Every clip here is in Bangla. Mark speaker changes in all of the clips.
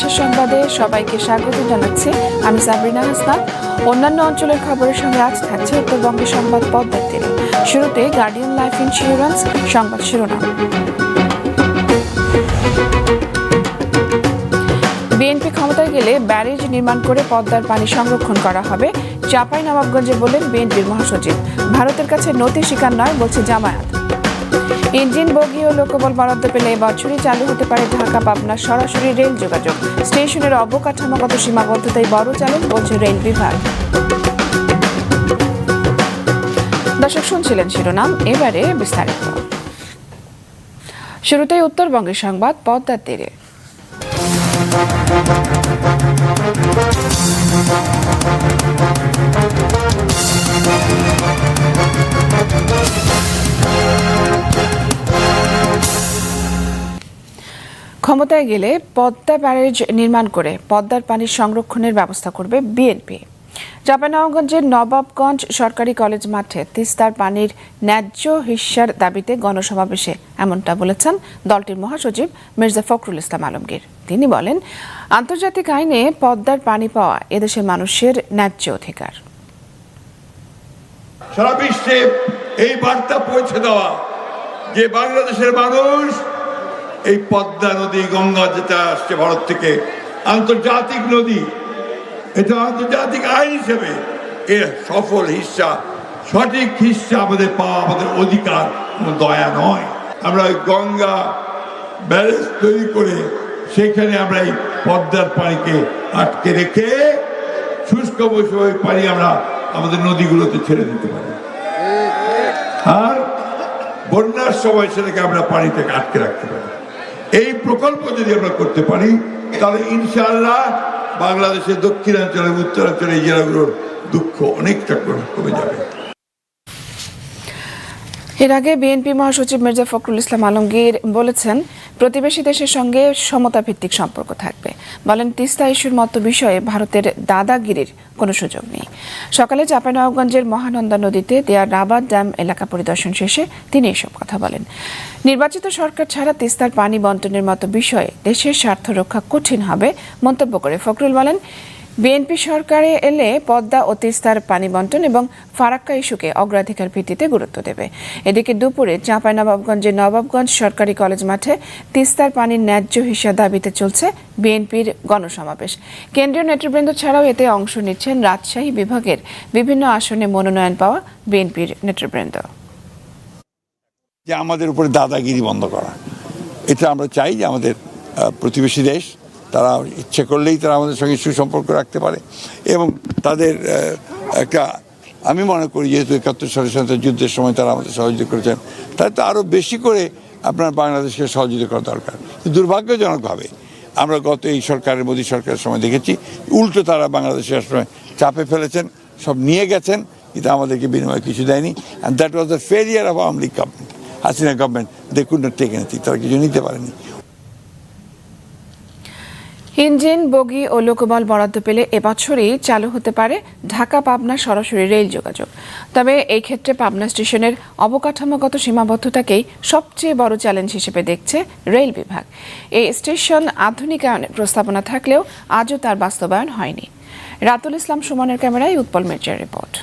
Speaker 1: দেশের সংবাদে সবাইকে স্বাগত জানাচ্ছি। আমি সাবরিনা হাসনাত। অন্যান্য অঞ্চলের খবরের সঙ্গে আজ থাকছে উত্তরবঙ্গের সংবাদ পদ্মার তীরে শুরুতে গার্ডিয়ান লাইফ ইন্স্যুরেন্স সংবাদ শিরোনাম। বিএনপি ক্ষমতায় গেলে ব্যারেজ নির্মাণ করে পদ্মার পানি সংরক্ষণ করা হবে। চাপাই নবাবগঞ্জে বললেন বিএনপির মহাসচিব। ভারতের কাছে নথি স্বীকার নয় বলছে জামায়াত। ইঞ্জিন বগি ও লোকবল বরাদ্দ পেলে এবছরই চালু হতে পারে ঢাকা, পাবনা, সরাসরি রেল যোগাযোগ। স্টেশনের অবকাঠামোগত সীমাবদ্ধতাই বড় চ্যালেঞ্জ বলছে রেল বিভাগ। দর্শক, শুনছিলেন শিরোনাম, এবারে বিস্তারিত। শুরুতেই উত্তরবঙ্গের সংবাদ পদ্মার তীরে। ক্ষমতায় গেলে পদ্মা ব্যারেজ নির্মাণ করে পদ্মার পানির সংরক্ষণের ব্যবস্থা করবে বিএনপি। চাঁপাইনবাবগঞ্জের নবাবগঞ্জ সরকারি কলেজ মাঠে তিস্তার পানির ন্যায্য হিস্যার দাবিতে গণসমাবেশে এমনটা বলেছেন দলটির মহাসচিব মির্জা ফখরুল ইসলাম আলমগীর। তিনি বলেন, আন্তর্জাতিক আইনে পদ্মার পানি পাওয়া এদেশের মানুষের ন্যায্য অধিকার।
Speaker 2: সারা বিশ্বে এই বার্তা পৌঁছে দেওয়া যে বাংলাদেশের মানুষ এই পদ্মা নদী গঙ্গা যেটা আসছে ভারত থেকে, আন্তর্জাতিক নদী। এটা আন্তর্জাতিক আইন হিসেবে এর সফল হিস্সা সঠিক হিস্সা আমাদের পাওয়া আমাদের অধিকার দয়া নয়। আমরা ওই গঙ্গা ব্যারেজ তৈরি করে সেখানে আমরা এই পদ্মার পানিকে আটকে রেখে শুষ্ক মৌসুমে পানি আমরা আমাদের নদীগুলোতে ছেড়ে দিতে পারি। আর বন্যার সময় সেটাকে আমরা পানি থেকে আটকে রাখতে পারি। এই প্রকল্প যদি আমরা করতে পারি, তাহলে ইনশাআল্লাহ বাংলাদেশের দক্ষিণাঞ্চলে উত্তরাঞ্চলে এই জেলাগুলোর দুঃখ অনেকটা কমে যাবে।
Speaker 1: এর আগে বিএনপি মহাসচিব মির্জা ফখরুল ইসলাম আলমগীর বলেছেন, প্রতিবেশী দেশের সঙ্গে সমতা ভিত্তিক সম্পর্ক থাকবে। বলেন, তিস্তা ইস্যুর মতো বিষয়ে ভারতের দাদাগিরির কোনো সুযোগ নেই। সকালে চাঁপাইনবাবগঞ্জের মহানন্দা নদীতে দেয়া রাবার ড্যাম এলাকা পরিদর্শন শেষে তিনি এসব কথা বলেন। নির্বাচিত সরকার ছাড়া তিস্তার পানি বন্টনের মতো বিষয়ে দেশের স্বার্থ রক্ষা কঠিন হবে মন্তব্য করে ফখরুল বলেন বিএনপি সরকারে এলে পদ্মা ও তিস্তার পানি বন্টন এবং ফারাক্কা ইস্যুকে অগ্রাধিকার ভিত্তিতে গুরুত্ব দেবে। এদিকে দুপুরে চাঁপাইনবাবগঞ্জের নবাবগঞ্জ সরকারি কলেজ মাঠে তিস্তার পানির ন্যায্য হিসা দাবিতে চলছে বিএনপির গণসমাবেশ। কেন্দ্রীয় নেতৃবৃন্দ ছাড়াও এতে অংশ নিচ্ছেন রাজশাহী বিভাগের বিভিন্ন আসনে মনোনয়ন পাওয়া বিএনপির নেতৃবৃন্দ।
Speaker 2: যে আমাদের উপরে দাদাগিরি বন্ধ করা। এটা আমরা চাই যে আমাদের প্রতিবেশী দেশ তারা ইচ্ছে করলেই তারা আমাদের সঙ্গে সুসম্পর্ক রাখতে পারে। এবং তাদের একটা, আমি মনে করি যেহেতু একাত্তর সালের স্বাধীনতা যুদ্ধের সময় তারা আমাদের সহযোগিতা করেছেন, তাই তো আরও বেশি করে আপনার বাংলাদেশকে সহযোগিতা করা দরকার। দুর্ভাগ্যজনকভাবে আমরা গত এই সরকারের, মোদী সরকারের সময় দেখেছি, উল্টো তারা বাংলাদেশের সময় চাপে ফেলেছেন, সব নিয়ে গেছেন, কিন্তু আমাদেরকে বিনিময়ে কিছু দেয়নি। And that was the failure of Awami League government Hasina government they could not take anything তারা কিছু নিতে পারেনি।
Speaker 1: ইঞ্জিন, বগি ও লোকবল বরাদ্দ পেলে এবছরই চালু হতে পারে ঢাকা পাবনা সরাসরি রেল যোগাযোগ। তবে এই ক্ষেত্রে পাবনা স্টেশনের অবকাঠামোগত সীমাবদ্ধতাকেই সবচেয়ে বড় চ্যালেঞ্জ হিসেবে দেখছে রেল বিভাগ। এই স্টেশন আধুনিকায়নের প্রস্তাবনা থাকলেও আজও তার বাস্তবায়ন হয়নি। রাতুল ইসলাম, সুমনের ক্যামেরায় উৎপল মির্জার রিপোর্ট।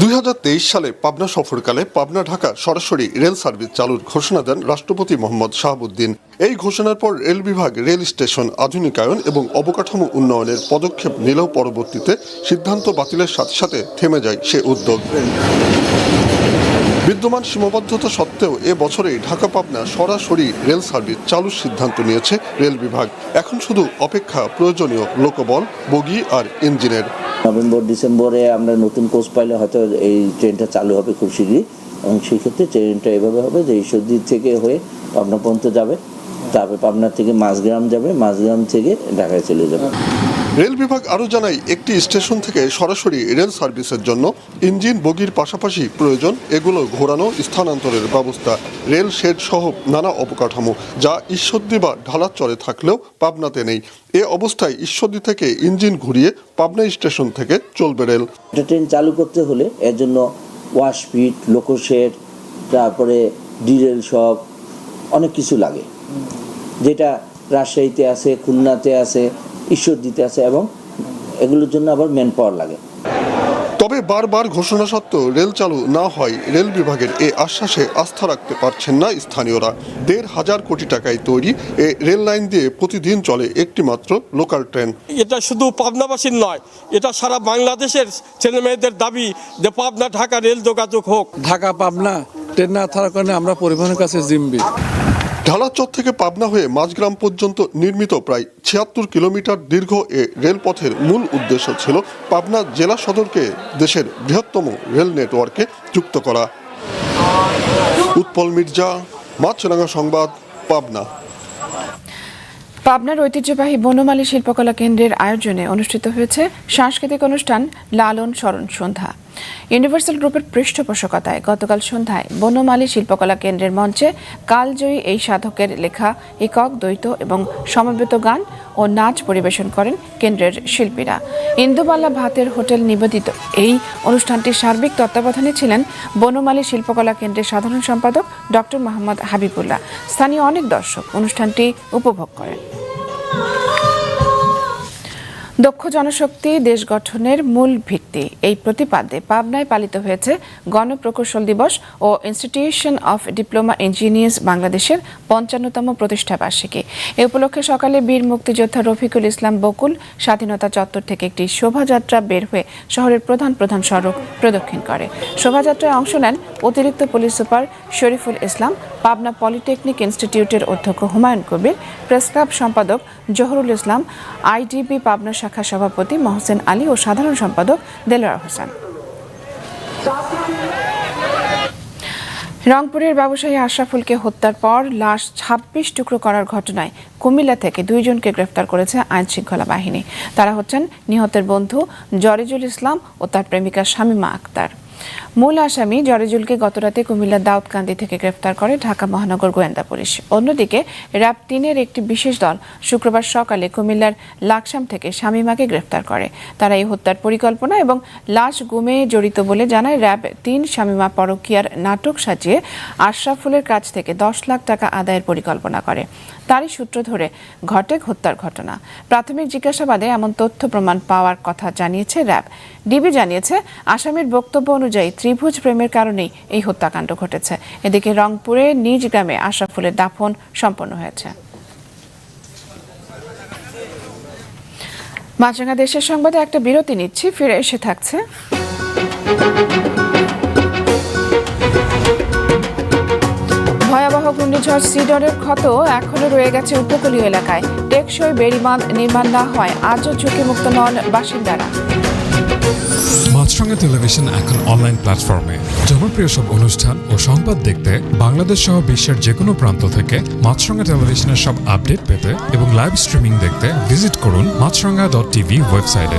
Speaker 3: দুই হাজার তেইশ সালে পাবনা সফরকালে পাবনা ঢাকা সরাসরি রেল সার্ভিস চালুর ঘোষণা দেন রাষ্ট্রপতি মোহাম্মদ শাহাবুদ্দিন। এই ঘোষণার পর রেল বিভাগ, রেল স্টেশন, আধুনিকায়ন এবং অবকাঠামো উন্নয়নের পদক্ষেপ নিলেও পরবর্তীতে সিদ্ধান্ত বাতিলের সাথে সাথে থেমে যায় সে উদ্যোগ। বিদ্যমান সীমাবদ্ধতা সত্ত্বেও এ বছরেই ঢাকা পাবনা সরাসরি রেল সার্ভিস চালুর সিদ্ধান্ত নিয়েছে রেল বিভাগ। এখন শুধু অপেক্ষা প্রয়োজনীয় লোকবল, বগি আর ইঞ্জিনের।
Speaker 4: নভেম্বর, ডিসেম্বরে আমরা নতুন কোচ পাইলে হয়তো এই ট্রেনটা চালু হবে খুব শীঘ্রই। এবং সেক্ষেত্রে ট্রেনটা এভাবে হবে যে ঈশ্বরদী থেকে হয়ে পাবনা পর্যন্ত যাবে। তারপরে পাবনা থেকে মাঝগ্রাম যাবে, মাঝগ্রাম থেকে ঢাকায় চলে যাবে।
Speaker 3: রেল বিভাগ আরও জানায়, একটি স্টেশন থেকে সরাসরি রেল সার্ভিসের জন্য ইঞ্জিন বগির পাশাপাশি প্রয়োজন এগুলো ঘোরানো, স্থানান্তরের ব্যবস্থা, রেল শেড সহ নানা অবকাঠামো, যা ঈশ্বরদী বা ঢালাচরে থাকলেও পাবনাতে নেই। এ অবস্থায় ঈশ্বরদী থেকে ইঞ্জিন ঘুরিয়ে পাবনা স্টেশন থেকে চলবে রেল।
Speaker 4: ট্রেন চালু করতে হলে এর জন্য ওয়াশপিট লোকোশেড তারপরে ডিজেল শপ অনেক কিছু লাগে। যেটা রাজশাহীতে আছে, খুলনাতে আছে ঈশ্বরদীতে আছে এবং এগুলোর জন্য আবার ম্যান পাওয়ার লাগে।
Speaker 3: তবে বারবার ঘোষণা সত্ত্বেও রেল চালু না হয় রেল বিভাগের এ আশ্বাসে আস্থা রাখতে পারছেন না স্থানীয়রা। দেড় হাজার কোটি টাকায় তৈরি এ রেল লাইন দিয়ে প্রতিদিন চলে একটি মাত্র লোকাল ট্রেন।
Speaker 5: এটা শুধু পাবনাবাসীর নয় এটা সারা বাংলাদেশের ছেলে মেয়েদের দাবি যে পাবনা ঢাকা রেল যোগাযোগ হোক।
Speaker 6: ঢাকা পাবনা ট্রেন না থাকার কারণে আমরা পরিবহনের কাছে জিম্বি।
Speaker 3: ঢালাচর থেকে পাবনা হয়ে মাঝগ্রাম পর্যন্ত নির্মিত প্রায় ছিয়াত্তর কিলোমিটার দীর্ঘ এ রেলপথের মূল উদ্দেশ্য ছিল পাবনা জেলা সদরকে দেশের বৃহত্তম রেল নেটওয়ার্কে যুক্ত করা। উৎপল মির্জা মাছরাঙ্গা সংবাদ, পাবনা।
Speaker 1: পাবনার ঐতিহ্যবাহী বনমালী শিল্পকলা কেন্দ্রের আয়োজনে অনুষ্ঠিত হয়েছে সাংস্কৃতিক অনুষ্ঠান লালন স্মরণ সন্ধ্যা। ইউনিভার্সাল গ্রুপের পৃষ্ঠপোষকতায় গতকাল সন্ধ্যায় বনমালী শিল্পকলা কেন্দ্রের মঞ্চে কালজয়ী এই সাধকের লেখা একক, দ্বৈত এবং সমবেত গান ও নাচ পরিবেশন করেন কেন্দ্রের শিল্পীরা। ইন্দুবালা ভাতের হোটেল নিবেদিত। এই অনুষ্ঠানটির সার্বিক তত্ত্বাবধানে ছিলেন বনমালী শিল্পকলা কেন্দ্রের সাধারণ সম্পাদক ডক্টর মোহাম্মদ হাবিবুল্লাহ। স্থানীয় অনেক দর্শক অনুষ্ঠানটি উপভোগ করেন। দক্ষ জনশক্তি, দেশ গঠনের মূল ভিত্তি। এই প্রতিপাদ্যে পাবনায় পালিত হয়েছে গণপ্রকৌশল দিবস ও ইনস্টিটিউশন অফ ডিপ্লোমা ইঞ্জিনিয়ার্স বাংলাদেশের পঞ্চান্নতম প্রতিষ্ঠা বার্ষিকী। এ উপলক্ষে সকালে বীর মুক্তিযোদ্ধা রফিকুল ইসলাম বকুল স্বাধীনতা চত্বর থেকে একটি শোভাযাত্রা বের হয়ে শহরের প্রধান প্রধান সড়ক প্রদক্ষিণ করে। শোভাযাত্রায় অংশ নেন অতিরিক্ত police super Shariful Islam, Pabna polytechnic ইনস্টিটিউটের অধ্যক্ষ হুমায়ুন কবির, প্রেস ক্লাব সম্পাদক জহরুল ইসলাম, আইডিবি পাবনা সভাপতি মহসেন আলী ও সাধারণ সম্পাদক দেলোয়ার হোসেন। রংপুরের ব্যবসায়ী আশরাফুলকে হত্যার পর লাশ ছাব্বিশ টুকরো করার ঘটনায় কুমিল্লা থেকে দুইজনকে গ্রেফতার করেছে আইন শৃঙ্খলা বাহিনী। তারা হচ্ছেন নিহতের বন্ধু জরিজুল ইসলাম ও তার প্রেমিকা শামিমা আক্তার। মূল আসামি জরিজুলকে গতরাতে কুমিল্লার দাউদকান্দি থেকে গ্রেফতার করে ঢাকা মহানগর গোয়েন্দা পুলিশ। অন্যদিকে র্যাব তিনের একটি বিশেষ দল শুক্রবার সকালে কুমিল্লার লাকসাম থেকে শামীমাকে গ্রেফতার করে। তারা এই হত্যার পরিকল্পনা এবং লাশ গুমে জড়িত বলে জানায় র্যাব তিন শামীমা পরকিয়ার নাটক সাজিয়ে আশরাফুলের কাছ থেকে দশ লাখ টাকা আদায়ের পরিকল্পনা করে। তারই সূত্র ধরে ঘটে হত্যার ঘটনা। প্রাথমিক জিজ্ঞাসাবাদে এমন তথ্য প্রমাণ পাওয়ার কথা জানিয়েছে র্যাব। ডিবি জানিয়েছে, আসামির বক্তব্য অনুযায়ী ত্রিভুজ প্রেমের কারণেই এই হত্যাকাণ্ড ঘটেছে। এদিকে রংপুরে নিজ গ্রামে আশরাফুলের দাফন সম্পন্ন হয়েছে। মাছরাঙা দেশের সংবাদে একটা বিরতি নিচ্ছি, ফিরে এসে থাকছে। ভয়াবহ ঘূর্ণিঝড় সিডরের ক্ষত এখনও রয়ে গেছে উপকূলীয় এলাকায়। টেকসই বেড়িবাঁধ নির্মাণ না হয় আজও ঝুঁকিমুক্ত নন বাসিন্দারা।
Speaker 7: মাছরাঙা টেলিভিশন এখন অনলাইন প্ল্যাটফর্মে। জনপ্রিয় সব অনুষ্ঠান ও সংবাদ দেখতে বাংলাদেশ সহ বিশ্বের যে কোনো প্রান্ত থেকে মাছরাঙা টেলিভিশনের সব আপডেট পেতে এবং লাইভ স্ট্রিমিং দেখতে ভিজিট করুন মাছরাঙা ডট টিভি ওয়েবসাইটে।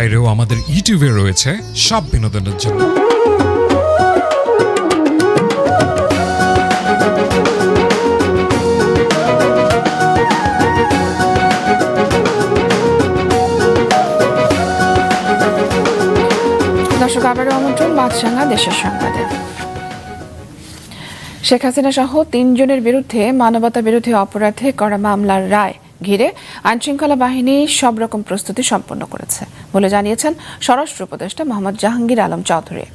Speaker 7: বাইরেও আমাদের ইউটিউবে রয়েছে সব বিনোদনের জন্য।
Speaker 1: দর্শক, আবারও আমন্ত্রণ বাদশাঙ্গা দেশের সংবাদে। শেখ হাসিনা সহ তিনজনের বিরুদ্ধে মানবতা বিরোধী অপরাধে করা মামলার রায় ঘিরে আইনশৃঙ্খলা বাহিনী সব রকম প্রস্তুতি সম্পন্ন করেছে বলে জানিয়েছেন স্বরাষ্ট্র উপদেষ্টা মোহাম্মদ জাহাঙ্গীর আলম চৌধুরী।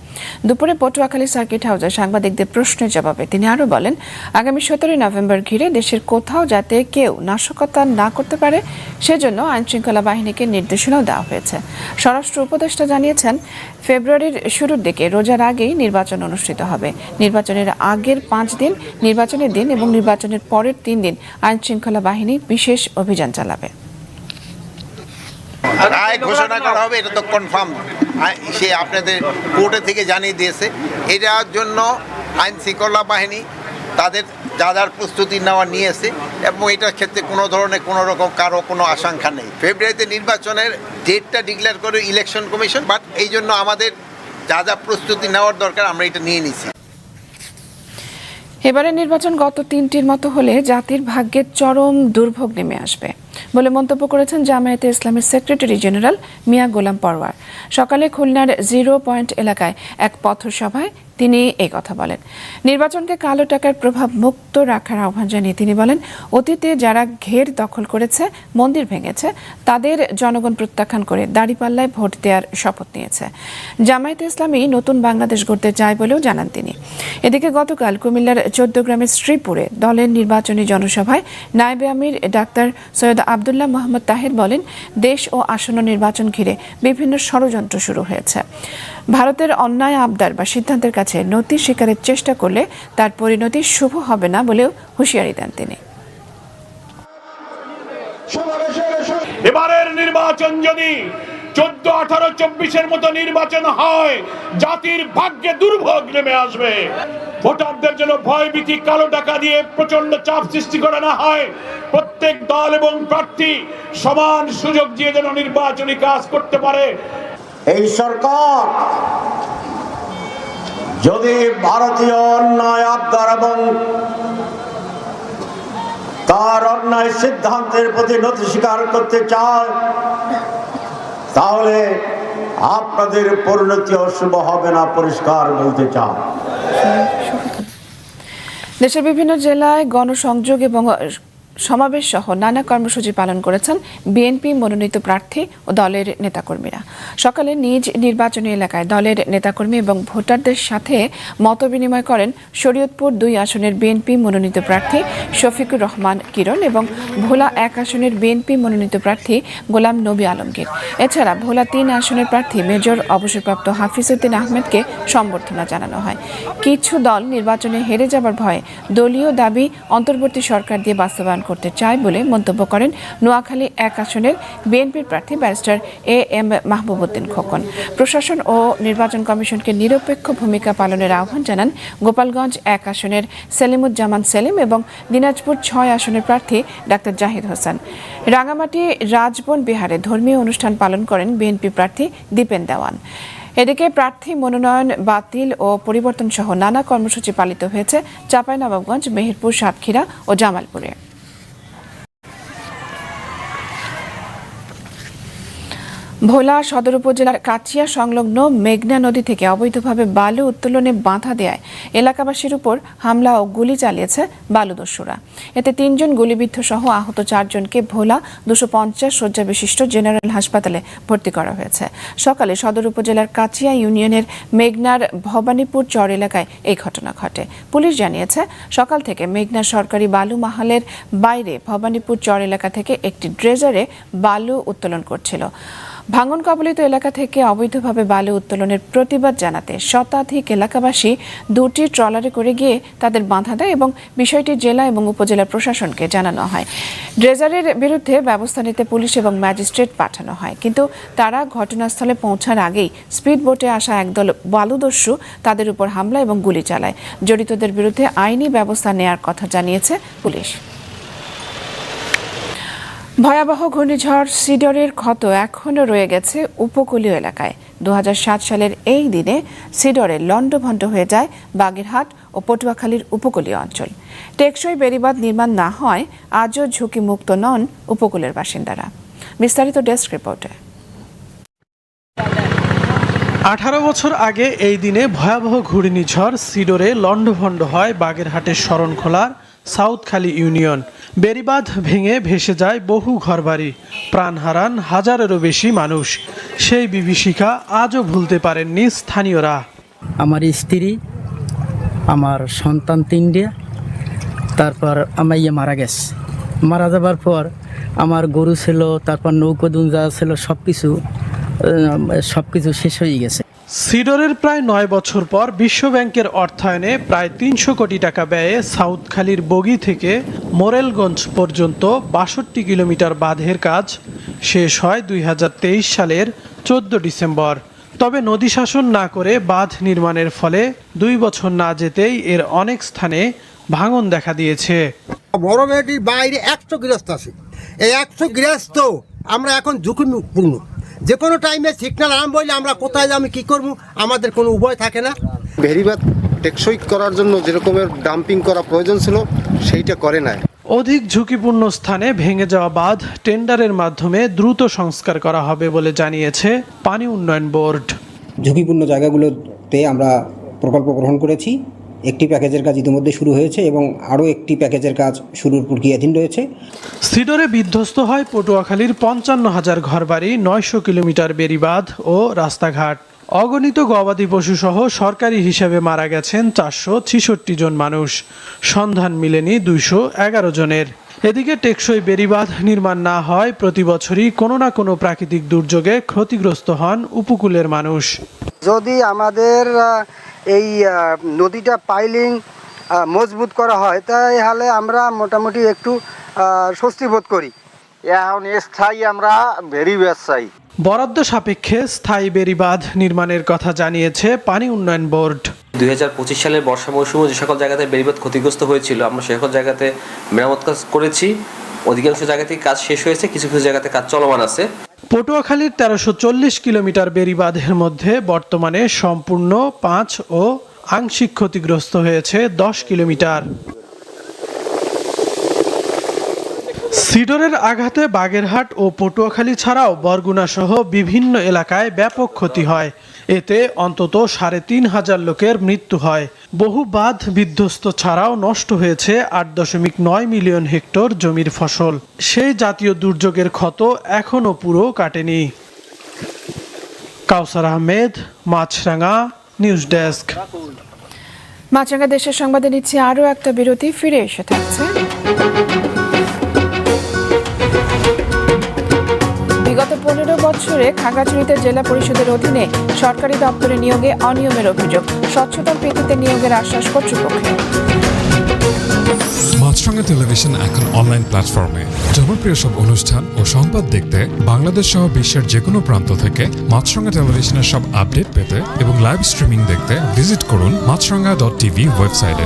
Speaker 1: দুপুরে পটুয়াখালী সার্কিট হাউসে সাংবাদিকদের প্রশ্নের জবাবে তিনি আরও বলেন, আগামী সতেরোই নভেম্বর ঘিরে দেশের কোথাও যাতে কেউ নাশকতা না করতে পারে, সেজন্য আইনশৃঙ্খলা বাহিনীকে নির্দেশনাও দেওয়া হয়েছে। স্বরাষ্ট্র উপদেষ্টা জানিয়েছেন, ফেব্রুয়ারির শুরুর দিকে রোজার আগেই নির্বাচন অনুষ্ঠিত হবে। নির্বাচনের আগের পাঁচ দিন, নির্বাচনের দিন এবং নির্বাচনের পরের তিন দিন আইনশৃঙ্খলা বাহিনী বিশেষ অভিযান চালাবে।
Speaker 8: রায় ঘোষণা করা হবে, এটা তো কনফার্ম সে আপনাদের কোর্টে থেকে জানিয়ে দিয়েছে। এটার জন্য আইন শৃঙ্খলা বাহিনী তাদের যা যার প্রস্তুতি নেওয়া নিয়েছে এবং এটার ক্ষেত্রে কোনো ধরনের কোনো রকম কারও কোনো আশঙ্কা নেই। ফেব্রুয়ারিতে নির্বাচনের ডেটটা ডিক্লেয়ার করে ইলেকশন কমিশন বাট এই জন্য আমাদের যা যা প্রস্তুতি নেওয়ার দরকার, আমরা এটা নিয়ে নিছি।
Speaker 1: এবারে নির্বাচন গত তিনটির মতো হলে জাতির ভাগ্যের চরম দুর্ভোগ নেমে আসবে বলে মন্তব্য করেছেন জামায়াতে ইসলামের সেক্রেটারি জেনারেল মিয়া গোলাম পরওয়ার। সকালে খুলনার জিরো পয়েন্ট এলাকায় এক পথসভায় তিনি এই কথা বলেন। নির্বাচনকে কালো টাকার প্রভাব মুক্ত রাখার আহ্বান জানিয়ে তিনি বলেন, অতীতে যারা ঘের দখল করেছে, মন্দির ভেঙেছে, তাদের জনগণ প্রত্যাখ্যান করে দাড়িপাল্লায় ভোট দেওয়ার শপথ নিয়েছে। জামায়াতে ইসলামী নতুন বাংলাদেশ গড়তে চায় বলেও জানান তিনি। এদিকে গতকাল কুমিল্লার চোদ্দ গ্রামের শ্রীপুরে দলের নির্বাচনী জনসভায় নায়েবে আমির ডাক্তার সৈয়দ আবদুল্লাহ মোহাম্মদ তাহের বলেন, দেশ ও আসন্ন নির্বাচন ঘিরে বিভিন্ন ষড়যন্ত্র শুরু হয়েছে। ভারতের অন্যায় আবদার বা সিদ্ধান্তের কাছে নতি স্বীকারের চেষ্টা করলে তার পরিণতি শুভ হবে না বলেও হুঁশিয়ারি দেন তিনি।
Speaker 9: এবারের নির্বাচন যদি চোদ্দ, আঠারো, চব্বিশের মতো নির্বাচন হয়, জাতির ভাগ্যে দুর্ভোগ নেমে আসবে। ভোটারদের জন্য ভয়ভীতি, কালো টাকা দিয়ে প্রচণ্ড চাপ সৃষ্টি করা না হয়, প্রত্যেক দল এবং প্রার্থী সমান সুযোগ দিয়ে যেন নির্বাচনী কাজ করতে পারে।
Speaker 10: এই সরকার যদি ভারতীয় অন্যায় আবদার এবং তার অন্যায় সিদ্ধান্তের প্রতি নথি স্বীকার করতে চায়, তাহলে আপনাদের পরিণতি অশুভ হবে না, পরিষ্কার বলতে চান
Speaker 1: দেশের বিভিন্ন জেলায় গণসংযোগ এবং সমাবেশ সহ নানা কর্মসূচি পালন করেছেন বিএনপি মনোনীত প্রার্থী ও দলের নেতাকর্মীরা। সকালে নিজ নির্বাচনী এলাকায় দলের নেতাকর্মী এবং ভোটারদের সাথে মতবিনিময় করেন শরীয়তপুর দুই আসনের বিএনপি মনোনীত প্রার্থী শফিকুর রহমান কিরণ এবং ভোলা এক আসনের বিএনপি মনোনীত প্রার্থী গোলাম নবী আলমগীর। এছাড়া ভোলা তিন আসনের প্রার্থী মেজর অবসরপ্রাপ্ত হাফিজউদ্দিন আহমেদকে সম্বর্ধনা জানানো হয়। কিছু দল নির্বাচনে হেরে যাবার ভয়ে দলীয় দাবি অন্তর্বর্তী সরকার দিয়ে বাস্তবায়ন করতে চায় বলে মন্তব্য করেন নোয়াখালী এক আসনের বিএনপির প্রার্থী barrister A M Mahbubuddin Khokon. প্রশাসন ও নির্বাচন কমিশনকে নিরপেক্ষ ভূমিকা পালনের আহ্বান জানান গোপালগঞ্জ এক আসনের সেলিমুজ্জামান সেলিম এবং দিনাজপুর ছয় আসনের প্রার্থী ডাক্তার জাহিদ হোসেন। রাঙামাটি রাজবন বিহারে ধর্মীয় অনুষ্ঠান পালন করেন বিএনপি প্রার্থী দীপেন দেওয়ান। এদিকে প্রার্থী মনোনয়ন বাতিল ও পরিবর্তন সহ নানা কর্মসূচি পালিত হয়েছে চাঁপাইনবাবগঞ্জ, মেহেরপুর, সাতক্ষীরা ও জামালপুরে। ভোলা সদর উপজেলার কাচিয়া সংলগ্ন মেঘনা নদী থেকে অবৈধভাবে বালু উত্তোলনে বাধা দেয় এলাকাবাসীর উপর হামলা ও গুলি চালিয়েছে বালুদস্যুরা। এতে তিনজন গুলিবিদ্ধ সহ আহত চারজনকে ভোলা দুশো পঞ্চাশ শয্যা বিশিষ্ট জেনারেল হাসপাতালে ভর্তি করা হয়েছে। সকালে সদর উপজেলার কাচিয়া ইউনিয়নের মেঘনার ভবানীপুর চর এলাকায় এই ঘটনা ঘটে। পুলিশ জানিয়েছে, সকাল থেকে মেঘনা সরকারি বালু মাহালের বাইরে ভবানীপুর চর এলাকা থেকে একটি ড্রেজারে বালু উত্তোলন করছিল। ভাঙন কবলিত এলাকা থেকে অবৈধভাবে বালু উত্তোলনের প্রতিবাদ জানাতে শতাধিক এলাকাবাসী দুটি ট্রলারে করে গিয়ে তাদের বাধা দেয় এবং বিষয়টি জেলা এবং উপজেলা প্রশাসনকে জানানো হয়। ড্রেজারের বিরুদ্ধে ব্যবস্থা নিতে পুলিশ এবং ম্যাজিস্ট্রেট পাঠানো হয়। কিন্তু তারা ঘটনাস্থলে পৌঁছার আগেই স্পিড বোটে আসা একদল বালুদস্যু তাদের উপর হামলা এবং গুলি চালায়। জড়িতদের বিরুদ্ধে আইনি ব্যবস্থা নেয়ার কথা জানিয়েছে পুলিশ। ভয়াবহ ঘূর্ণিঝড় সিডরের ক্ষত এখনও রয়ে গেছে উপকূলীয় এলাকায়। দু হাজার সাত সালের এই দিনে সিডরে লণ্ডভণ্ড হয়ে যায় বাগেরহাট ও পটুয়াখালীর উপকূলীয় অঞ্চল। টেকসই বেড়িবাঁধ নির্মাণ না হয়, আজও ঝুঁকিমুক্ত নন উপকূলের বাসিন্দারা। বিস্তারিত ডেস্ক রিপোর্টে।
Speaker 11: আঠারো বছর আগে এই দিনে ভয়াবহ ঘূর্ণিঝড় সিডোরে লণ্ডভণ্ড হয় বাগেরহাটের শরণখোলার সাউথখালী ইউনিয়ন। বেড়িবাঁধ ভেঙে ভেসে যায় বহু ঘরবাড়ি। প্রাণ হারান হাজারেরও বেশি মানুষ। সেই বিভীষিকা আজও ভুলতে পারেননি স্থানীয়রা।
Speaker 12: আমার স্ত্রী, আমার সন্তান তিনটে, তারপর আমার ইয়ে মারা গেছে। মারা যাবার পর আমার গরু ছিল, তারপর নৌকোদুন যা ছিল সব কিছু সব কিছু শেষ হয়ে গেছে।
Speaker 11: সিডরের প্রায় নয় বছর পর বিশ্বব্যাংকের অর্থায়নে প্রায় তিনশো কোটি টাকা ব্যয়ে সাউথখালীর বগি থেকে মোরেলগঞ্জ পর্যন্ত বাষট্টি কিলোমিটার বাঁধের কাজ শেষ হয় দুই হাজার তেইশ সালের চোদ্দ ডিসেম্বর। তবে নদী শাসন না করে বাঁধ নির্মাণের ফলে দুই বছর না যেতেই এর অনেক স্থানে ভাঙন দেখা দিয়েছে।
Speaker 13: বড় বাইরে একশো গৃহস্থ আছে। এই একশো গৃহস্থ আমরা এখন ঝুঁকিপূর্ণ। যে কোনো টাইমে সিগন্যাল আরম্ভ হইলে আমরা কোথায় যাব কী করব আমাদের কোনো উভয় থাকে না।
Speaker 14: ভেরিবাদ টেকসই করার জন্য যেরকমের ডাম্পিং করা প্রয়োজন ছিল সেইটা করে নাই।
Speaker 11: অধিক ঝুঁকিপূর্ণ স্থানে ভেঙে যাওয়া বাঁধ টেন্ডারের মাধ্যমে দ্রুত সংস্কার করা হবে বলে জানিয়েছে পানি উন্নয়ন বোর্ড।
Speaker 15: ঝুঁকিপূর্ণ জায়গাগুলোতে আমরা প্রকল্প গ্রহণ করেছি। একটি প্যাকেজের কাজ ইতিমধ্যে শুরু হয়েছে এবং আরও একটি প্যাকেজের কাজ শুরুর প্রক্রিয়াধীন রয়েছে।
Speaker 11: সিডরে বিধ্বস্ত হয় পটুয়াখালীর পঞ্চান্ন হাজার ঘরবাড়ি নয়শো কিলোমিটার বেড়িবাঁধ ও রাস্তাঘাট। অগণিত গবাদি পশু সহ সরকারি হিসাবে মারা গেছেন চারশো ছিষট্টি জন মানুষ। সন্ধান মিলেনি দুইশো এগারো জনের। এদিকে টেকসই বেড়িবাঁধ নির্মাণ না হয় প্রতি বছরই কোনো না কোনো প্রাকৃতিক দুর্যোগে ক্ষতিগ্রস্ত হন উপকূলের মানুষ।
Speaker 13: যদি আমাদের এই নদীটা পাইলিং মজবুত করা হয়। তাই হলে আমরা মোটামুটি একটু স্বস্তি বোধ করি। এখন স্থায়ী আমরা ভেরি চাই।
Speaker 11: বরাদ্দ সাপেক্ষে স্থায়ী বেড়িবাঁধ নির্মাণের কথা জানিয়েছে পানি উন্নয়ন বোর্ড।
Speaker 16: দুই হাজার পঁচিশ সালের বর্ষা মৌসুমে যে সকল জায়গাতে বেড়িবাদ ক্ষতিগ্রস্ত হয়েছিল আমরা সে সকল জায়গাতে মেরামত কাজ করেছি। অধিকাংশ জায়গাতেই কাজ শেষ হয়েছে কিছু কিছু জায়গাতে কাজ চলমান আছে।
Speaker 11: পটুয়াখালীর তেরোশো চল্লিশ কিলোমিটার বেড়িবাঁধের মধ্যে বর্তমানে সম্পূর্ণ পাঁচ ও আংশিক ক্ষতিগ্রস্ত হয়েছে দশ কিলোমিটার। সিডরের আঘাতে বাগেরহাট ও পটুয়াখালী ছাড়াও বরগুনা সহ বিভিন্ন এলাকায় ব্যাপক ক্ষতি হয়। এতে অন্তত সাড়ে তিন হাজার লোকের মৃত্যু হয়। বহু বাঁধ বিধ্বস্ত ছাড়াও নষ্ট হয়েছে আট দশমিক নয় মিলিয়ন হেক্টর জমির ফসল। সেই জাতীয় দুর্যোগের ক্ষত এখনও পুরো কাটেনি। Kawsar Ahmed, Maasranga, news desk.
Speaker 1: মাছরাঙ্গা দেশের সংবাদে নিচ্ছে আরও একটা বিরতি, ফিরে এসে থাকছে। বছরে খাগড়াছড়িতে জেলা পরিষদের অধীনে সরকারি দপ্তরে নিয়োগে অনিয়মের অভিযোগ। স্বচ্ছতার ভিত্তিতে নিয়োগের আশ্বাস কর্তৃপক্ষের।
Speaker 7: মাছরাঙ্গা টেলিভিশন এখন অনলাইন প্ল্যাটফর্মে। জনপ্রিয় সব অনুষ্ঠান ও সংবাদ দেখতে বাংলাদেশ সহ বিশ্বের যে কোনো প্রান্ত থেকে মাছরাঙ্গা টেলিভিশনের সব আপডেট পেতে এবং লাইভ স্ট্রিমিং দেখতে ভিজিট করুন মাছরাঙ্গা ডট টিভি ওয়েবসাইটে।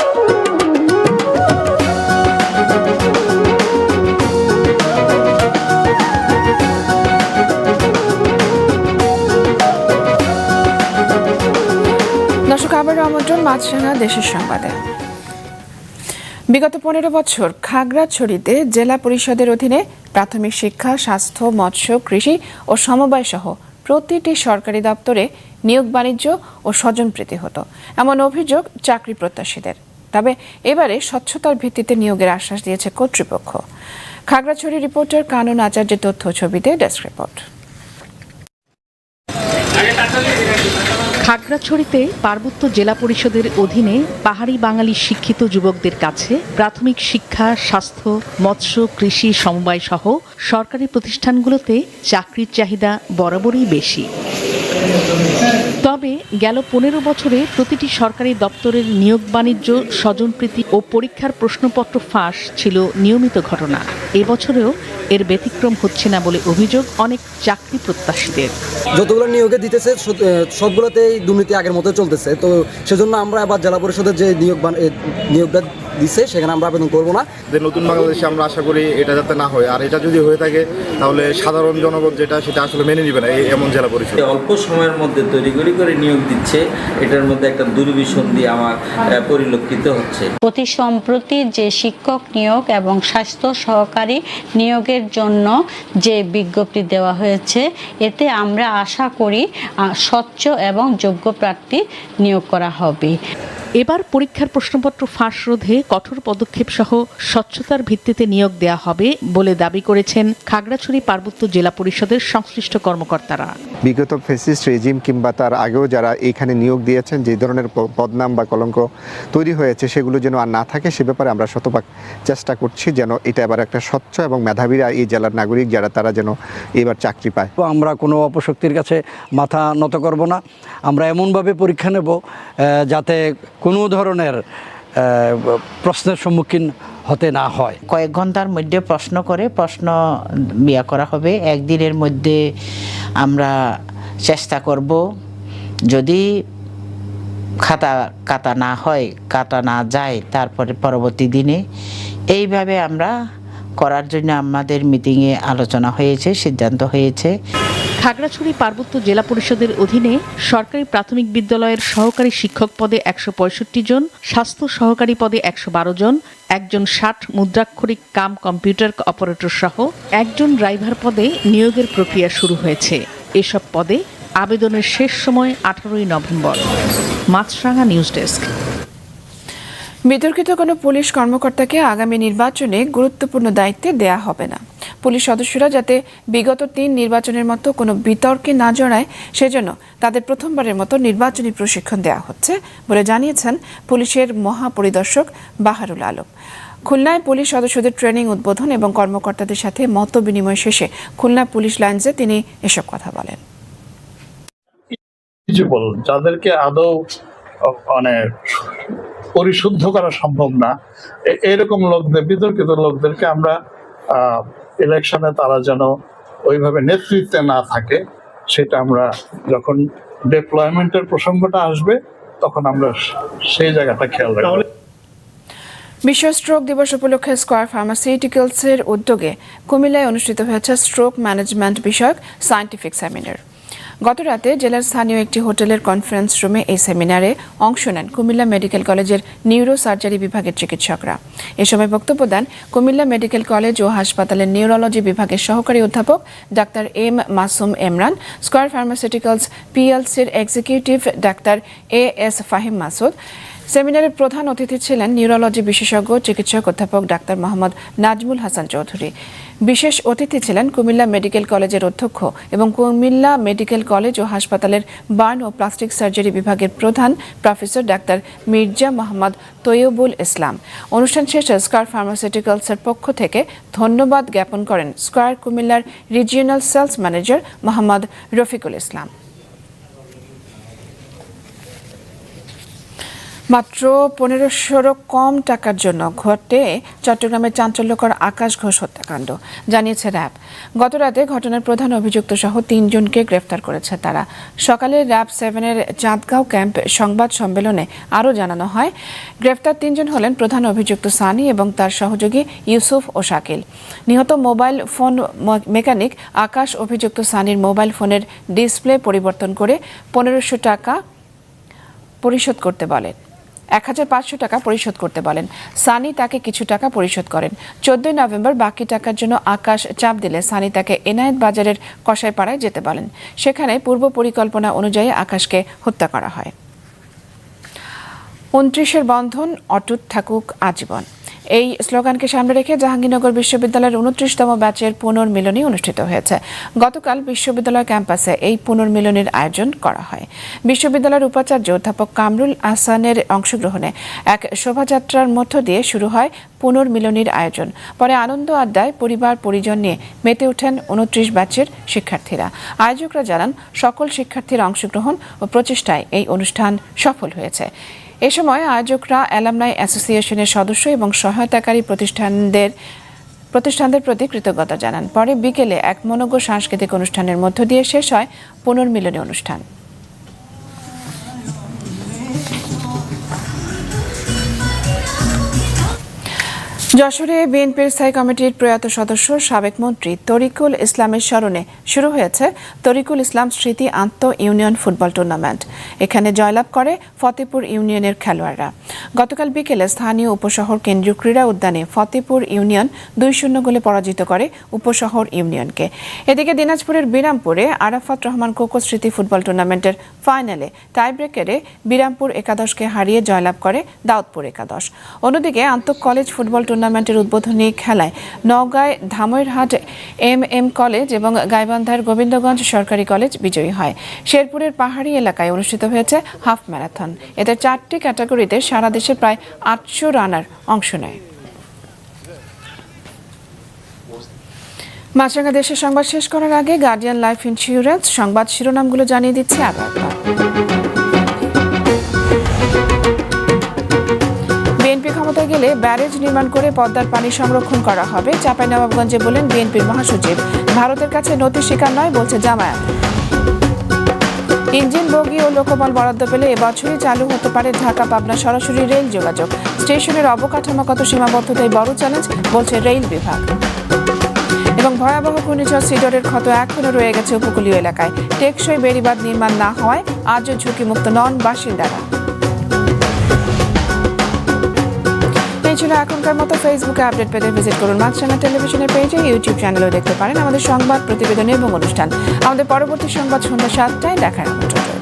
Speaker 1: দর্শক মাছরাঙা দেশের সংবাদে। বিগত পনেরো বছর খাগড়াছড়িতে জেলা পরিষদের অধীনে প্রাথমিক শিক্ষা, স্বাস্থ্য, মৎস্য, কৃষি ও সমবায় সহ প্রতিটি সরকারি দপ্তরে নিয়োগ বাণিজ্য ও স্বজনপ্রীতি হতো। এমন অভিযোগ চাকরি প্রত্যাশীদের। তবে এবারে স্বচ্ছতার ভিত্তিতে নিয়োগের আশ্বাস দিয়েছে কর্তৃপক্ষ। খাগড়াছড়ি রিপোর্টার কানন আচার্যের তথ্য ছবিতে ডেস্ক রিপোর্ট।
Speaker 17: খাগড়াছড়িতে পার্বত্য জেলা পরিষদের অধীনে পাহাড়ি বাঙালি শিক্ষিত যুবকদের কাছে প্রাথমিক শিক্ষা, স্বাস্থ্য, মৎস্য, কৃষি, সমবায় সহ সরকারি প্রতিষ্ঠানগুলোতে চাকরির চাহিদা বরাবরই বেশি। তবে গেল পনেরো বছরে প্রতিটি সরকারি দপ্তরের নিয়োগ বাণিজ্য স্বজনপ্রীতি ও পরীক্ষার প্রশ্নপত্র ফাঁস ছিল নিয়মিত ঘটনা। এবছরেও এর ব্যতিক্রম হচ্ছে না বলে অভিযোগ অনেক চাকরি প্রত্যাশীদের।
Speaker 18: যতগুলো নিয়োগে দিতেছে সবগুলোতেই দুর্নীতি আগের মতো চলতেছে। তো সেজন্য আমরা আবার জেলা পরিষদের যে নিয়োগ নিয়োগটা দিচ্ছে সেখানে আমরা আবেদন করব না।
Speaker 14: যে নতুন বাংলাদেশে আমরা আশা করি এটা যাতে না হয়। আর এটা যদি হয়ে থাকে তাহলে সাধারণ জনগণ যেটা সেটা আসলে মেনে নিবে না এই এমন জেলা পরিষদ।
Speaker 16: অল্প সময়ের মধ্যে তৈরি করে করে নিয়োগ দিচ্ছে, এটার মধ্যে একটা দুর্বিসন্ধি আমার পরিলক্ষিত হচ্ছে।
Speaker 19: অতি সম্প্রতি যে শিক্ষক নিয়োগ এবং স্বাস্থ্য সহকারী নিয়োগের জন্য যে বিজ্ঞপ্তি দেওয়া হয়েছে, এতে আমরা আশা করি স্বচ্ছ এবং যোগ্য প্রার্থী নিয়োগ করা হবে।
Speaker 17: এবার পরীক্ষার প্রশ্নপত্র ফাঁস রোধে কঠোর পদক্ষেপ সহ স্বচ্ছতার ভিত্তিতে নিয়োগ দেওয়া হবে বলে দাবি করেছেন খাগড়াছড়ি পার্বত্য জেলা পরিষদের সংশ্লিষ্ট কর্মকর্তারা।
Speaker 20: বিগত ফেসিস্ট রেজিম কিংবা তার আগেও যারা এইখানে নিয়োগ দিয়েছেন যে ধরনের প- বদনাম বা কলঙ্ক তৈরি হয়েছে সেগুলো যেন আর না থাকে সে ব্যাপারে আমরা শতভাগ চেষ্টা করছি যেন এটা এবার একটা স্বচ্ছ এবং মেধাবীরা এই জেলার নাগরিক যারা তারা যেন এবার চাকরি পায়।
Speaker 21: আমরা কোনো অপশক্তির কাছে মাথা নত করব না। আমরা এমনভাবে পরীক্ষা নেব যাতে কোনো ধরনের প্রশ্নের সম্মুখীন হতে না হয়।
Speaker 22: কয়েক ঘণ্টার মধ্যে প্রশ্ন করে, প্রশ্ন বিয়া করা হবে। একদিনের মধ্যে আমরা চেষ্টা করব, যদি খাতা কাটা না হয়, কাটা না যায়, তারপরে পরবর্তী দিনে। এইভাবে আমরা করার জন্য আমাদের মিটিংয়ে আলোচনা হয়েছে, সিদ্ধান্ত হয়েছে।
Speaker 17: খাগড়াছড়ি পার্বত্য জেলা পরিষদের অধীনে সরকারি প্রাথমিক বিদ্যালয়ের সহকারী শিক্ষক পদে একশো পঁয়ষট্টি জন, স্বাস্থ্য সহকারী পদে একশো বারো জন, একজন ষাট মুদ্রাক্ষরিক কাম কম্পিউটার অপারেটর সহ একজন ড্রাইভার পদে নিয়োগের প্রক্রিয়া শুরু হয়েছে। এসব পদে আবেদনের শেষ সময় আঠারোই নভেম্বর। মাছরাঙা নিউজ ডেস্ক।
Speaker 1: বিতর্কিত কোনো পুলিশ কর্মকর্তাকে আগামী নির্বাচনে গুরুত্বপূর্ণ দায়িত্বে দেয়া হবে না। পুলিশ সদস্যরা যাতে বিগত তিন নির্বাচনের মতো কোনো বিতর্কে না জড়ায়, সেজন্য তাদের প্রথমবারের মতো নির্বাচনী প্রশিক্ষণ দেওয়া হচ্ছে বলে জানিয়েছেন পুলিশের মহাপরিদর্শক বাহারুল আলম। খুলনায় পুলিশ সদস্যদের ট্রেনিং উদ্বোধন এবং কর্মকর্তাদের সাথে মত বিনিময় শেষে খুলনা পুলিশ লাইন্সে তিনি এসব কথা বলেন।
Speaker 23: যাদেরকে আদৌ মানে পরিশুদ্ধ করা সম্ভব না। এরকম লোকদের বিতর্কিত লোকদেরকে আমরা ইলেকশনে তারা যেন ওইভাবে নেতৃত্বে না থাকে সেটা আমরা যখন ডেপ্লয়মেন্টের প্রসঙ্গটা আসবে তখন আমরা সেই জায়গাটা খেয়াল রাখব।
Speaker 1: বিশ্ব স্ট্রোক দিবস উপলক্ষে স্কয়ার ফার্মাসিউটিক্যালসের উদ্যোগে কুমিল্লায় অনুষ্ঠিত হয়েছে স্ট্রোক ম্যানেজমেন্ট বিষয়ক সায়েন্টিফিক সেমিনার। গতরাতে জেলার স্থানীয় একটি হোটেলের কনফারেন্স রুমে এই সেমিনারে অংশ নেন কুমিল্লা মেডিকেল কলেজের নিউরো সার্জারি বিভাগের চিকিৎসকরা। এ সময় বক্তব্য দেন কুমিল্লা মেডিকেল কলেজ ও হাসপাতালের নিউরোলজি বিভাগের সহকারী অধ্যাপক doctor M Masum Emran Square pharmaceuticals পিএলসির executive doctor A S Fahim Masud. সেমিনারের প্রধান অতিথি ছিলেন নিউরোলজি বিশেষজ্ঞ, চিকিৎসক অধ্যাপক ডাক্তার মোহাম্মদ নাজমুল হাসান চৌধুরী। বিশেষ অতিথি ছিলেন কুমিল্লা মেডিকেল কলেজের অধ্যক্ষ এবং কুমিল্লা মেডিকেল কলেজ ও হাসপাতালের বার্ন ও প্লাস্টিক সার্জারি বিভাগের প্রধান প্রফেসর ডাক্তার মির্জা মোহাম্মদ তৈয়বুল ইসলাম। অনুষ্ঠান শেষে স্কয়ার ফার্মাসিউটিক্যালসের পক্ষ থেকে ধন্যবাদ জ্ঞাপন করেন স্কয়ার কুমিল্লার regional sales manager Mohammad Rafiqul Islam. মাত্র পনেরোশোরও কম টাকার জন্য ঘটে চট্টগ্রামের চাঞ্চল্যকর আকাশ ঘোষ হত্যাকাণ্ড, জানিয়েছে র্যাব। গতরাতে ঘটনার প্রধান অভিযুক্ত সহ তিনজনকে গ্রেফতার করেছে তারা। সকালে র্যাব সেভেনের চাঁদগাঁও ক্যাম্প সংবাদ সম্মেলনে আরও জানানো হয়, গ্রেফতার তিনজন হলেন প্রধান অভিযুক্ত সানি এবং তার সহযোগী ইউসুফ ও শাকিল। নিহত মোবাইল ফোন মেকানিক আকাশ অভিযুক্ত সানির মোবাইল ফোনের ডিসপ্লে পরিবর্তন করে পনেরোশো টাকা পরিশোধ করতে বলেন। এক হাজার পাঁচশো টাকা পরিশোধ করতে বলেন। সানি তাকে কিছু টাকা পরিশোধ করেন। চোদ্দই নভেম্বর বাকি টাকার জন্য আকাশ চাপ দিলে সানি তাকে এনায়েত বাজারের কষাইপাড়ায় যেতে বলেন। সেখানে পূর্ব পরিকল্পনা অনুযায়ী আকাশকে হত্যা করা হয়। উনত্রিশের বন্ধন, অটুট থাকুক আজীবন। এই স্লোগানকে সামনে রেখে জাহাঙ্গীরনগর বিশ্ববিদ্যালয়ের উনত্রিশতম ব্যাচের পুনর্মিলনী অনুষ্ঠিত হয়েছে। গতকাল বিশ্ববিদ্যালয় ক্যাম্পাসে এই পুনর্মিলনীর আয়োজন করা হয়। বিশ্ববিদ্যালয়ের উপাচার্য অধ্যাপক কামরুল আহসানের অংশগ্রহণে এক শোভাযাত্রার মধ্য দিয়ে শুরু হয় পুনর্মিলনীর আয়োজন। পরে আনন্দ আড্ডায় পরিবার, পরিজন নিয়ে মেতে ওঠেন উনত্রিশ ব্যাচের শিক্ষার্থীরা। আয়োজকরা জানান, সকল শিক্ষার্থীর অংশগ্রহণ ও প্রচেষ্টায় এই অনুষ্ঠান সফল হয়েছে। এ সময় আয়োজকরা অ্যালামনাই অ্যাসোসিয়েশনের সদস্য এবং সহায়তাকারী প্রতিষ্ঠানদের প্রতিষ্ঠানদের প্রতি কৃতজ্ঞতা জানান। পরে বিকেলে এক মনোজ্ঞ সাংস্কৃতিক অনুষ্ঠানের মধ্য দিয়ে শেষ হয় পুনর্মিলনী অনুষ্ঠান। যশোরে বিএনপির স্থায়ী কমিটির প্রয়াত সদস্য, সাবেক মন্ত্রী তরিকুল ইসলামের স্মরণে শুরু হয়েছে তরিকুল ইসলাম স্মৃতি আন্ত ইউনিয়ন ফুটবল টুর্নামেন্ট। এখানে জয়লাভ করে ফতেপুর ইউনিয়নের খেলোয়াড়রা। গতকাল বিকেলে স্থানীয় উপশহর কেন্দ্রীয় ক্রীড়া উদ্যানে ফতেপুর ইউনিয়ন দুই শূন্য গোলে পরাজিত করে উপশহর ইউনিয়নকে। এদিকে দিনাজপুরের বিরামপুরে আরাফাত রহমান কোকো স্মৃতি ফুটবল টুর্নামেন্টের ফাইনালে টাইব্রেকারে বিরামপুর একাদশকে হারিয়ে জয়লাভ করে দাউদপুর একাদশ। অন্যদিকে আন্তঃ কলেজ ফুটবল টুর্নামেন্টের উদ্বোধনী খেলায় নওগাঁয় ধামইরহাট এম এম কলেজ এবং গাইবান্ধার গোবিন্দগঞ্জ সরকারি কলেজ বিজয়ী হয়। শেরপুরের পাহাড়ি এলাকায় অনুষ্ঠিত হয়েছে হাফ ম্যারাথন। এতে চারটি ক্যাটাগরিতে সারা দেশে প্রায় আটশো রানার অংশ নেয়। মাছরাঙ্গা দেশের সংবাদ শেষ করার আগে গার্ডিয়ান লাইফ ইন্স্যুরেন্স সংবাদ শিরোনামগুলো জানিয়ে দিচ্ছে আবার। ক্ষমতায় গেলে ব্যারেজ নির্মাণ করে পদ্মার পানি সংরক্ষণ করা হবে। চাঁপাইনবাবগঞ্জে বলেন বিএনপির মহাসচিব। ভারতের কাছে নথি স্বীকার নয়, বলছে জামায়াত। ইঞ্জিন, বগি ও লোকবল বরাদ্দ পেলে এবছরই চালু হতে পারে ঢাকা, পাবনা সরাসরি রেল যোগাযোগ। স্টেশনের অবকাঠামোগত সীমাবদ্ধতাই বড় চ্যালেঞ্জ, বলছে রেল বিভাগ। এবং ভয়াবহ ঘূর্ণিঝড় সিডরের ক্ষত এখনও রয়ে গেছে উপকূলীয় এলাকায়। টেকসই বেড়িবাঁধ নির্মাণ না হওয়ায় আজও ঝুঁকিমুক্ত নন বাসিন্দারা। এই ছিল এখনকার মতো ফেসবুকে আপডেট পেতে ভিজিট করুন মাছরাঙা টেলিভিশনের পেজে ইউটিউব চ্যানেলেও দেখতে পারেন আমাদের সংবাদ, প্রতিবেদন এবং অনুষ্ঠান আমাদের পরবর্তী সংবাদ সন্ধ্যা সাতটায় দেখার আমন্ত্রণ।